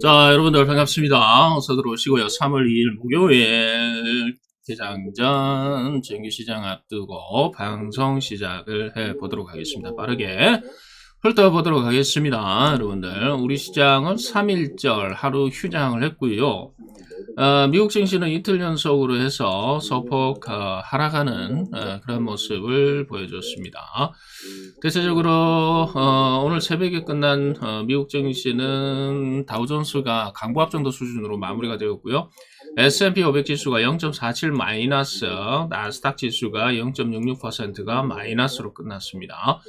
자, 여러분들 반갑습니다. 어서 들어오시고요. 3월 2일 목요일 개장전 정규시장 앞두고 방송 시작을 해 보도록 하겠습니다. 빠르게 훑어보도록 하겠습니다. 여러분들, 우리 시장은 3일절 하루 휴장을 했고요. 어, 미국 증시는 이틀 연속으로 해서 소폭 어, 하락하는 어, 그런 모습을 보여줬습니다. 대체적으로 어, 오늘 새벽에 끝난 어, 미국 증시는 다우존스가 강보합 정도 수준으로 마무리가 되었고요. S&P 500 지수가 0.47 마이너스, 나스닥 지수가 0.66%가 마이너스로 끝났습니다.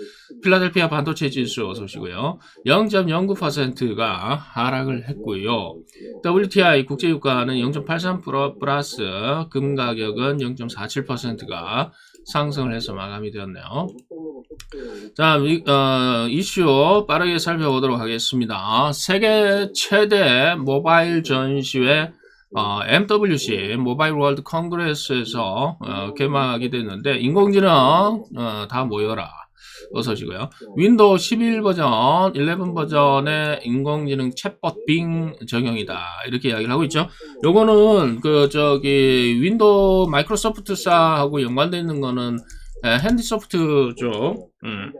필라델피아 반도체 지수 어서 오시고요. 0.09%가 하락을 했고요. WTI 국제유가 는 0.83% 플러스, 금 가격은 0.47%가 상승을 해서 마감이 되었네요. 자, 미- 어, 이슈 빠르게 살펴보도록 하겠습니다. 세계 최대 모바일 전시회 어, MWC 모바일 월드 컨그레스에서 어, 개막이 됐는데 인공지능 어, 다 모여라. 어서 오시고요. 윈도우 11 버전, 11 버전의 인공지능 챗봇 빙 적용이다. 이렇게 이야기를 하고 있죠. 요거는 그 저기 윈도우 마이크로소프트사하고 연관되어 있는 거는 에, 핸디소프트 쪽, 음,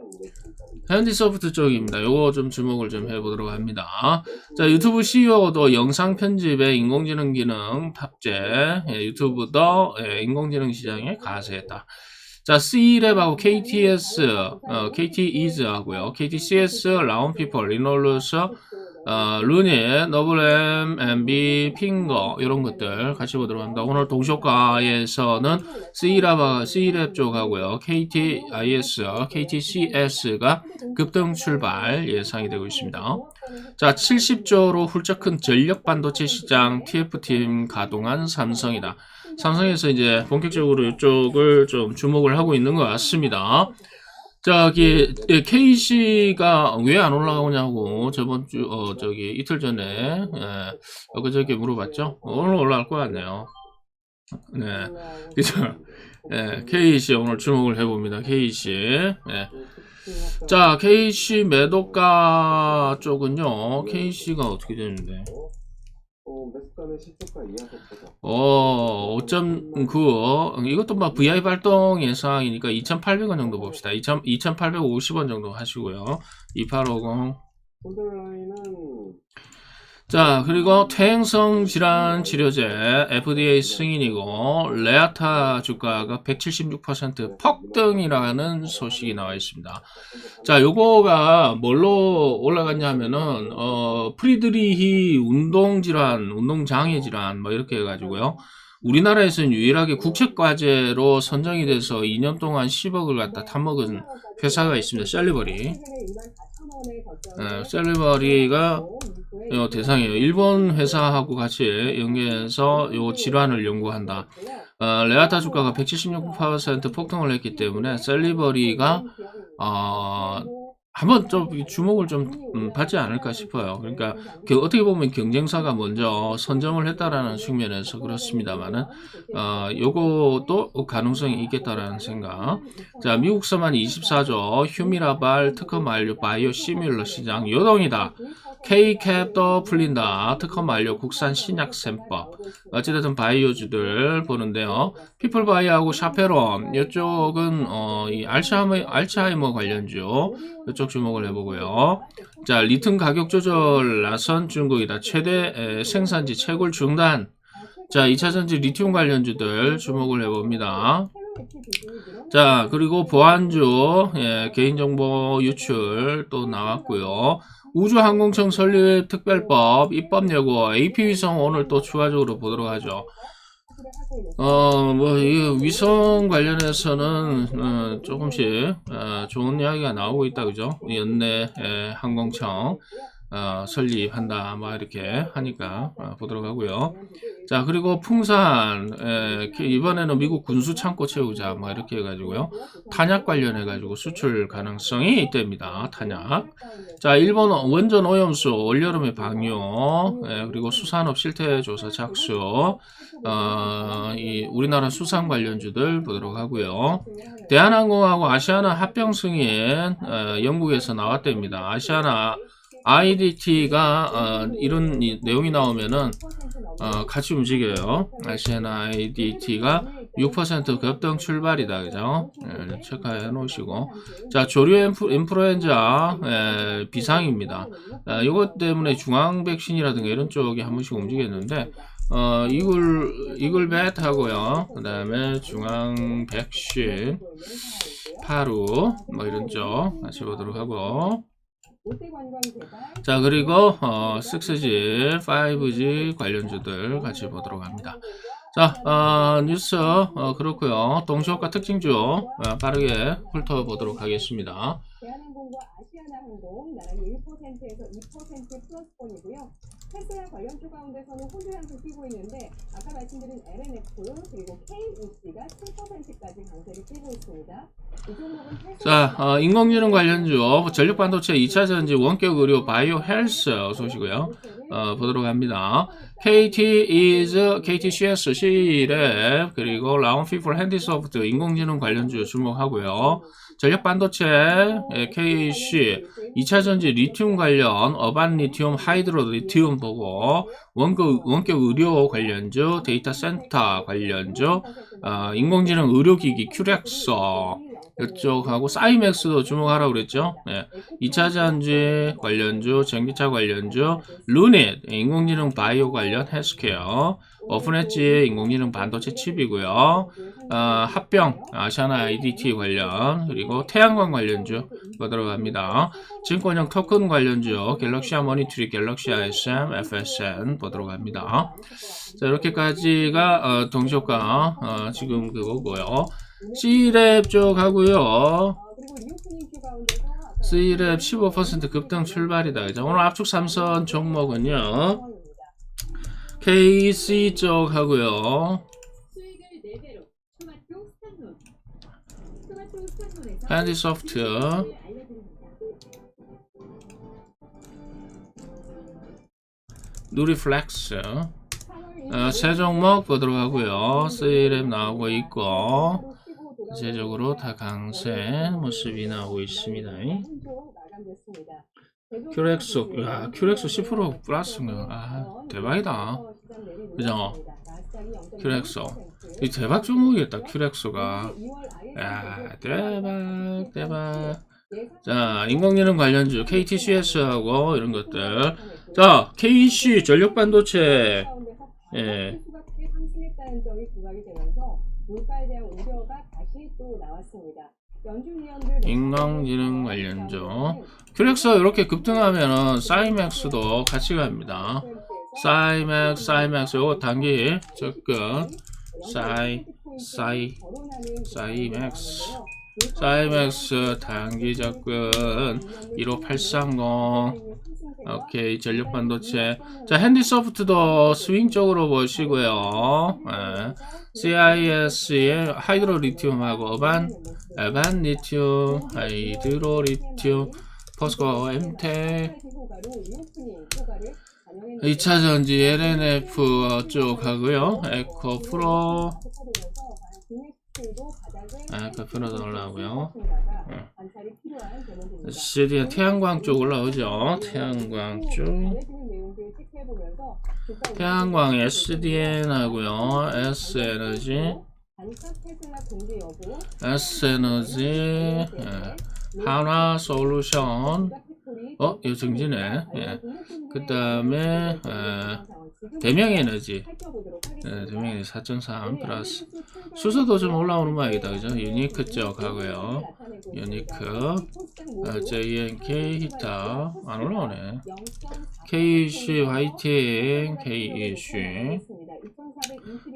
핸디소프트 쪽입니다. 요거 좀 주목을 좀 해보도록 합니다. 자, 유튜브 CEO도 영상 편집에 인공지능 기능 탑재, 예, 유튜브도 예, 인공지능 시장에 가세했다. 자, C랩하고 KTS, 어, KT Ease하고요, KTCS, 라운 피플, 리놀루스, 어, 루닛, 너블엠, MB, 핑거 이런 것들 같이 보도록 합니다. 오늘 동시효과에서는 C랩, C랩 쪽하고요, KTIS, KTCS가 급등 출발 예상이 되고 있습니다. 자, 70조로 훌쩍 큰 전력 반도체 시장 TF팀 가동한 삼성이다. 삼성에서 이제 본격적으로 이쪽을 좀 주목을 하고 있는 것 같습니다. 저기 KC가 왜 안 올라오냐고 저번 주 어 저기 이틀 전에 예, 엊그저께 물어봤죠. 오늘 올라갈 것 같네요. 네, 그죠. 예, KC 오늘 주목을 해봅니다. KC. 예. 자, KC 매도가 쪽은요. KC가 어떻게 되는데? 어, 매수가는 실적과 이하석보다 어, 5.9. 이것도 막 VI 발동 예상이니까 2,800원 정도 봅시다. 2,000, 2,850원 정도 하시고요. 2850. 폴더라인은 자, 그리고 퇴행성 질환 치료제 FDA 승인이고 레아타 주가가 176% 폭등이라는 소식이 나와 있습니다. 자, 요거가 뭘로 올라갔냐 하면은 어 프리드리히 운동 질환, 운동 장애 질환 뭐 이렇게 해 가지고요. 우리나라에서는 유일하게 국책과제로 선정이 돼서 2년 동안 10억을 갖다 타먹은 회사가 있습니다. 셀리버리. 네, 셀리버리가 어, 대상이에요. 일본 회사하고 같이 연계해서 요 질환을 연구한다. 어, 레아타 주가가 176% 폭등을 했기 때문에 셀리버리가 어, 한번 좀 주목을 좀 음, 받지 않을까 싶어요. 그러니까 그 어떻게 보면 경쟁사가 먼저 선점을 했다라는 측면에서 그렇습니다만은 어, 요것도 가능성이 있겠다라는 생각. 자, 미국서만 24조 휴미라발 특허 완료 바이오 시뮬러 시장 요동이다. K캡도 풀린다. 특허 완료 국산 신약 셈법. 어찌됐든 바이오주들 보는데요. 피플바이하고 샤페론 이쪽은 어, 이 알츠하이머, 알츠하이머 관련주 이쪽 주목을 해보고요. 자 리튬 가격 조절 나선 중국이다. 최대 에, 생산지 채굴 중단. 자 2차전지 리튬 관련주들 주목을 해봅니다. 자 그리고 보안주 예, 개인정보 유출 또 나왔고요. 우주항공청 설립 특별법 입법 여부 AP 위성 오늘 또 추가적으로 보도록 하죠. 어, 뭐, 이 위성 관련해서는, 어, 조금씩, 어, 좋은 이야기가 나오고 있다, 그죠? 연내 에, 항공청, 어, 설립한다, 뭐, 이렇게 하니까, 어, 보도록 하고요. 자, 그리고 풍산, 에, 그 이번에는 미국 군수 창고 채우자, 뭐 이렇게 해가지고요. 탄약 관련해 가지고 수출 가능성이 있답니다. 탄약. 자, 일본 원전 오염수, 올여름의 방류, 에, 그리고 수산업 실태 조사 착수, 어, 이 우리나라 수산 관련주들 보도록 하고요. 대한항공하고 아시아나 합병 승인, 어, 영국에서 나왔답니다. 아시아나 IDT가 어, 이런 이- 내용이 나오면은 어, 같이 움직여요. 아시아나 IDT가 6% 급등 출발이다, 그죠? 예, 체크해 놓으시고. 자, 조류 인프, 인플루엔자 예, 비상입니다. 아, 이것 때문에 중앙 백신이라든가 이런 쪽이 한 번씩 움직였는데, 어, 이글, 이글벳 하고요. 그 다음에 중앙 백신, 파루, 뭐 이런 쪽 같이 보도록 하고. 자, 그리고, 어, 6G, 5G 관련주들 같이 보도록 합니다. 자, 어, 뉴스, 어, 그렇고요 동시효과 특징주, 어, 빠르게 훑어보도록 하겠습니다. 대한항공과 아시아나항공 나란히 1%에서 2% 플러스권이고요. 테슬라 관련주 가운데서는 호주 향세 뛰고 있는데 아까 말씀드린 LNF 그리고 KEC가 7%까지 강세를 띄고 있습니다. 자, 어, 인공지능 관련주, 전력 반도체 2차 전지, 원격 의료, 바이오 헬스 소식이고요. 어, 보도록 합니다. KT is KT CS C랩 그리고 라운피플 핸디소프트 인공지능 관련주 주목하고요. 전력 반도체 예, KC 2차 전지 리튬 관련 어반 리튬 하이드로 리튬 보고 원격 원격 의료 관련주 데이터 센터 관련주 어, 인공지능 의료기기 큐렉서 이쪽하고 사이맥스도 주목하라고 그랬죠. 네. 2차 전지 관련주, 전기차 관련주, 루닛, 인공지능 바이오 관련 헬스케어, 오픈엣지 인공지능 반도체 칩이고요. 어, 합병, 아시아나 IDT 관련, 그리고 태양광 관련주 뭐 들어갑니다. 증권형 토큰 관련주, 갤럭시아 모니터리, 갤럭시아 SM, FSN 보도록 합니다. 자, 이렇게까지가 어, 동시효과 어, 지금 그거고요. C랩 쪽 하고요. 아까 C랩 15% 급등 출발이다. 그죠? 오늘 압축 삼선 종목은요. KC 쪽 하고요. 수익을 4배로 토마토 스탄론 토마토 스탄론에서 핸디소프트, 알려드립니다. 누리플렉스. 어, 세 종목 보도록 하고요. C랩 나오고 있고. 전체적으로 다 강세 모습이 나오고 있습니다. 큐렉소, 야, 큐렉소 10% 플러스인가? 아, 대박이다. 그죠? 큐렉소. 이 대박 종목이겠다, 큐렉소가. 야, 대박, 대박. 자, 인공지능 관련주, KTCS하고 이런 것들. 자, KC 전력 반도체. 예. 수가 크게 상승했다는 점이 부각이 되면서 물가에 대한 우려가 다시 또 나왔습니다. 인공지능 관련주. 큐렉소 이렇게 급등하면은 사이맥스도 같이 갑니다. 사이맥스, 사이맥스 요거 단기 접근. 사이, 사이, 사이맥스. 사이맥스 단기 접근 15830 오케이 전력 반도체. 자 핸디소프트도 스윙 쪽으로 보시고요. 예. CIS의 하이드로 리튬하고 어반 에반 리튬 하이드로 리튬 포스코 엠텍 2차 전지 LNF 쪽 하고요. 에코 프로 아, 그 프로도 올라오고요. CDN 태양광 쪽 올라오죠. 태양광 쪽. 태양광 SDN 하고요. S에너지. S에너지. 예. 한화 솔루션. 어, 이거 정지네. 예. 그 다음에, 대명 에너지. 네, 대명 에너지 4.3 플러스. 수소도 좀 올라오는 모양이다. 그죠? 유니크 쪽 하고요. 유니크. 어, JNK 히터. 안 올라오네. KC 화이팅. KC.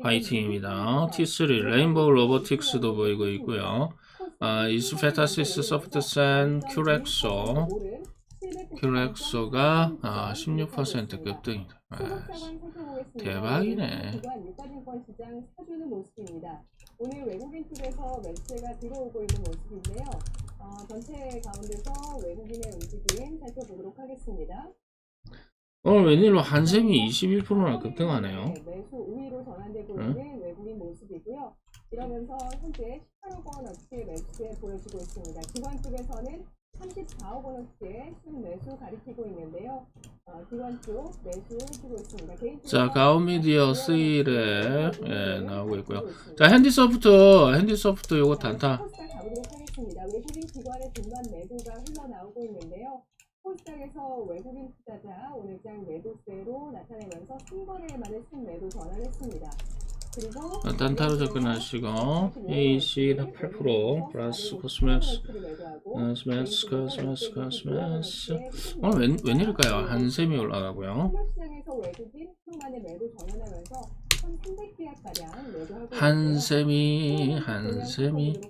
화이팅입니다. T3 레인보우 로보틱스도 보이고 있고요. 아, 이스페타시스 소프트센 큐렉소. 큐렉소가 아, 16% 급등이다. 아, 대박이네. 기관 유가증권 시장 사주는 모습입니다. 오늘 외국인 쪽에서 매수세가 들어오고 있는 모습인데요. 어, 전체 가운데서 외국인의 움직임 살펴보도록 하겠습니다. 오늘 웬일로 한샘이 21%나 급등하네요. 네, 매수 우위로 전환되고 응? 있는 외국인 모습이고요. 이러면서 현재 18억 원어치의 매수세 보여주고 있습니다. 기관 쪽에서는 34억 원어치의 순매수 가리키고 있는데요. 어, 자, 가오미디어 스일에 예, 나오고 있고요. 자, 핸디소프트, 핸디소프트 요거 단타. 코스닥 가보도록 하겠습니다. 외국인. 코스닥에서 투자자 오늘장 매도세로 나타내면서 순거래에 많은 순매도 전환했습니다. 그리고 어, 단타로 접근하시고 AC는 8% 플러스 코스메스. 어, 스매스 코스메스 코스메스. 오늘 웬, 웬일일까요? 한샘이 올라가고요. 시장에서 외국인 수만의 매도 전환하면서 1,300계약 가량 매도하고 한샘이 한샘이.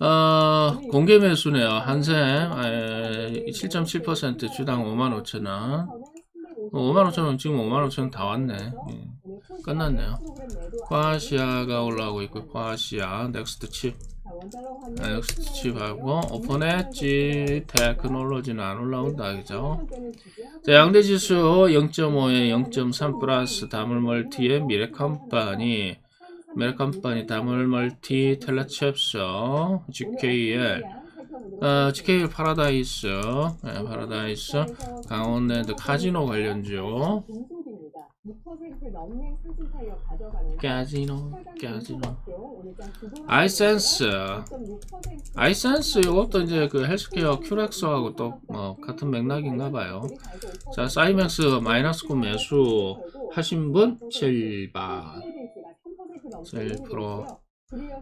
어, 공개 매수네요. 한샘 에, 7.7% 주당 55,000원 55,000원 지금 55,000원 다 왔네. 예. 끝났네요. 과시아가 올라오고 있고 과시아 넥스트 칩 아, 넥스트 칩하고 오픈엣지 테크놀로지는 안 올라온다 그죠? 자, 양대 지수 0.5에 0.3 플러스 다물 멀티의 미래 컴퍼니 미래 컴퍼니 다물 멀티 텔레칩스 GKL 어, GKL 파라다이스. 예, 파라다이스. 강원랜드 카지노 관련주 카지노 카지노. 아이센스. 아이센스 이것도 이제 그 헬스케어 큐렉스하고 또 뭐 같은 맥락인가 봐요. 자, 사이맥스 마이너스 구 매수 하신 분 7바. 7%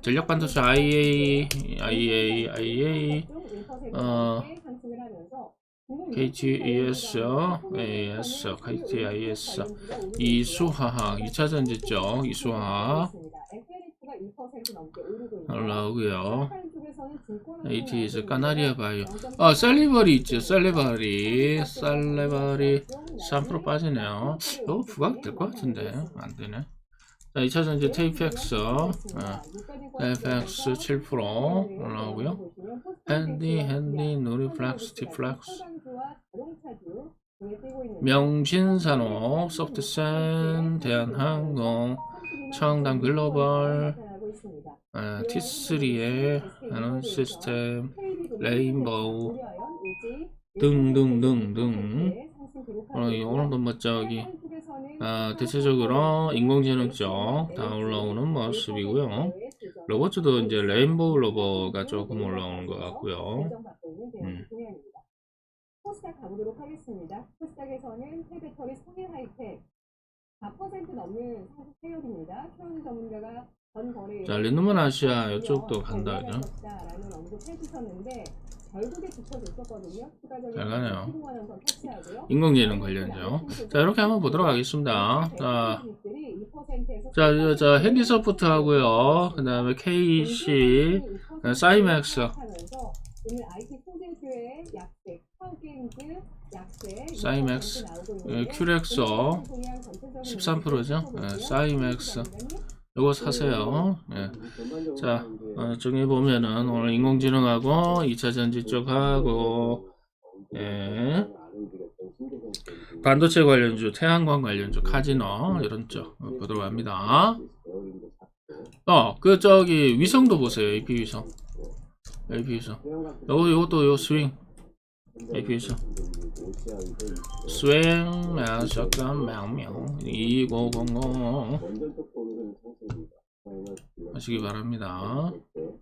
전력 반도체 IA IA IA 어 KTES AS KTIS 이수화학 2차 전지 쪽 이수화학 올라오고요. ATS 까나리아 바이오 아 셀리버리 있죠 셀리버리 셀리버리 3% 빠지네요. 이거 부각될 것 같은데 안 되네 자 2차 전지 테이프엑스 어, 테이프엑스 7% 올라오고요. 핸디 핸디 누리 플렉스 티플렉스 명신산업 소프트센 대한항공 청담 글로벌 아, T3의 나는 시스템 레인보우 등등등등. 어, 오늘도 뭐 저기 아, 대체적으로 인공지능 쪽 다 올라오는 모습이고요 로봇도 이제 레인보우 로봇가 조금 올라오는 것 같고요 음. 코스닥 가보도록 하겠습니다. 코스닥에서는 폐배터리 성일 하이텍 4% 넘는 상승 세력입니다. 최원 전문가가 전 거래 자 르누먼 아시아 이쪽도 간다 그죠 라는 언급 해 주셨는데 결국에 잘 가네요. 15만 원선 터치하고요. 인공지능 관련죠 자 이렇게 한번 보도록 하겠습니다 자 자, 자, 저, 저 핸디소프트 하고요. 그 다음에 KC, 어, 사이맥스. 사이맥스, 예, 큐렉서 13%죠. 예, 사이맥스. 요거 사세요. 예. 자, 어, 정해 보면은 오늘 인공지능하고 2차 전지 쪽하고 예. 반도체 관련주, 태양광 관련주, 카지노 이런 쪽 어, 보도록 합니다. 어, 그 저기 위성도 보세요. AP 위성. AP 위성. 요거 요것도 요 스윙. AP 위성. 스윙 아, 잠깐 명명 2500 하시기 바랍니다. 네, 네, 네.